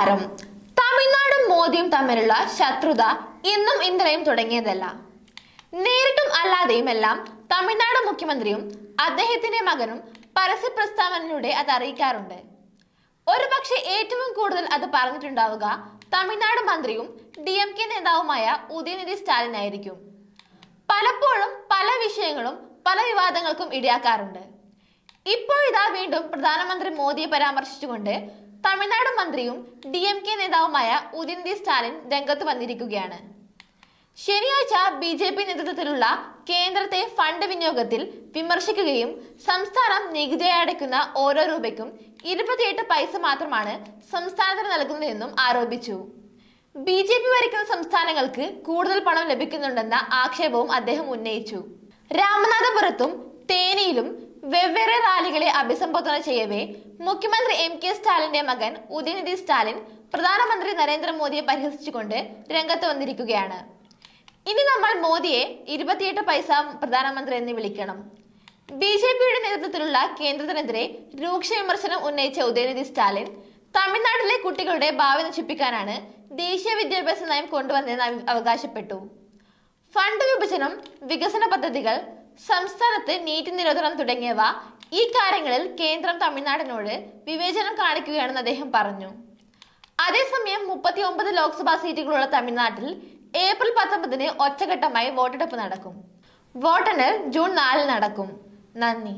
നമസ്കാരം തമിഴ്നാടും മോദിയും തമ്മിലുള്ള ശത്രുത ഇന്നും ഇന്നലെയും തുടങ്ങിയതല്ല. നേരിട്ടും അല്ലാതെയും എല്ലാം തമിഴ്നാട് മുഖ്യമന്ത്രിയും അദ്ദേഹത്തിന്റെ മകനും പരസ്യ പ്രസ്താവനയിലൂടെ അത് അറിയിക്കാറുണ്ട്. ഒരുപക്ഷെ ഏറ്റവും കൂടുതൽ അത് പറഞ്ഞിട്ടുണ്ടാവുക തമിഴ്നാട് മന്ത്രിയും ഡി എം കെ നേതാവുമായ ഉദയനിധി സ്റ്റാലിൻ ആയിരിക്കും പലപ്പോഴും പല വിഷയങ്ങളും പല വിവാദങ്ങൾക്കും ഇടയാക്കാറുണ്ട്. ഇപ്പോൾ ഇതാ വീണ്ടും പ്രധാനമന്ത്രി മോദിയെ പരാമർശിച്ചുകൊണ്ട് തമിഴ്നാട് മന്ത്രിയും ഡി എം കെ നേതാവുമായ ഉദിന്ദി സ്റ്റാലിൻ രംഗത്ത് വന്നിരിക്കുകയാണ്. ശനിയാഴ്ച ബി ജെ പി നേതൃത്വത്തിലുള്ള കേന്ദ്രത്തെ ഫണ്ട് വിനിയോഗത്തിൽ വിമർശിക്കുകയും സംസ്ഥാനം നികുതിയായി അടയ്ക്കുന്ന ഓരോ രൂപയ്ക്കും ഇരുപത്തിയെട്ട് പൈസ മാത്രമാണ് സംസ്ഥാനത്തിന് നൽകുന്നതെന്നും ആരോപിച്ചു. ബി ജെ പി ഭരിക്കുന്ന സംസ്ഥാനങ്ങൾക്ക് കൂടുതൽ പണം ലഭിക്കുന്നുണ്ടെന്ന ആക്ഷേപവും അദ്ദേഹം ഉന്നയിച്ചു. രാമനാഥപുരത്തും തേനിയിലും വെവ്വേറെ റാലികളെ അഭിസംബോധന ചെയ്യവേ മുഖ്യമന്ത്രി എം കെ സ്റ്റാലിന്റെ മകൻ ഉദയനിധി സ്റ്റാലിൻ പ്രധാനമന്ത്രി നരേന്ദ്രമോദിയെ പരിഹസിച്ചുകൊണ്ട് രംഗത്ത് വന്നിരിക്കുകയാണ്. ഇനി നമ്മൾ മോദിയെ ഇരുപത്തിയെട്ട് പൈസ പ്രധാനമന്ത്രി എന്ന് വിളിക്കണം. ബി ജെ പിയുടെ നേതൃത്വത്തിലുള്ള കേന്ദ്രത്തിനെതിരെ രൂക്ഷ വിമർശനം ഉന്നയിച്ച ഉദയനിധി സ്റ്റാലിൻ തമിഴ്നാട്ടിലെ കുട്ടികളുടെ ഭാവി നശിപ്പിക്കാനാണ് ദേശീയ വിദ്യാഭ്യാസ നയം കൊണ്ടുവന്നതെന്ന് അവകാശപ്പെട്ടു. ഫണ്ട് വിഭജനം വികസന പദ്ധതികൾ സംസ്ഥാനത്ത് നീറ്റ് നിരോധനം തുടങ്ങിയവ ഈ കാര്യങ്ങളിൽ കേന്ദ്രം തമിഴ്നാടിനോട് വിവേചനം കാണിക്കുകയാണെന്ന് അദ്ദേഹം പറഞ്ഞു. അതേസമയം മുപ്പത്തി ഒമ്പത് ലോക്സഭാ സീറ്റുകളുള്ള തമിഴ്നാട്ടിൽ ഏപ്രിൽ പത്തൊമ്പതിന് ഒറ്റഘട്ടമായി വോട്ടെടുപ്പ് നടക്കും. വോട്ടെണ്ണൽ ജൂൺ നാലിൽ നടക്കും. നന്ദി.